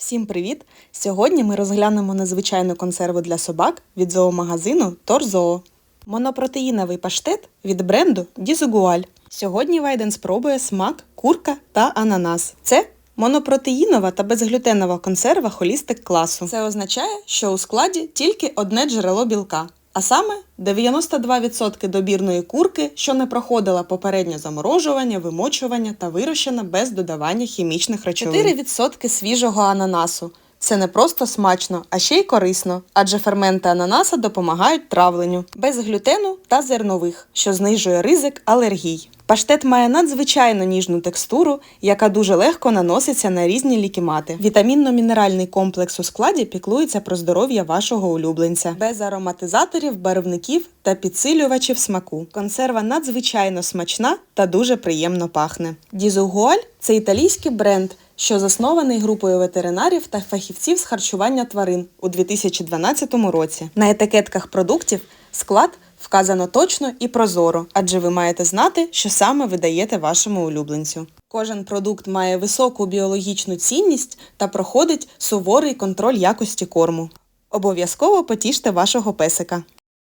Всім привіт! Сьогодні ми розглянемо незвичайну консерву для собак від зоомагазину Торзоо. Монопротеїновий паштет від бренду Дізугуаль. Сьогодні Вайден спробує смак, курка та ананас. Це монопротеїнова та безглютенова консерва холістик класу. Це означає, що у складі тільки одне джерело білка. А саме 92% добірної курки, що не проходила попереднє заморожування, вимочування та вирощена без додавання хімічних речовин. 4% свіжого ананасу. Це не просто смачно, а ще й корисно, адже ферменти ананаса допомагають травленню, без глютену та зернових, що знижує ризик алергій. Паштет має надзвичайно ніжну текстуру, яка дуже легко наноситься на різні лікімати. Вітамінно-мінеральний комплекс у складі піклується про здоров'я вашого улюбленця, без ароматизаторів, барвників та підсилювачів смаку. Консерва надзвичайно смачна та дуже приємно пахне. Дізугуаль це італійський бренд, що заснований групою ветеринарів та фахівців з харчування тварин у 2012 році. На етикетках продуктів склад вказано точно і прозоро, адже ви маєте знати, що саме ви даєте вашому улюбленцю. Кожен продукт має високу біологічну цінність та проходить суворий контроль якості корму. Обов'язково потіште вашого песика.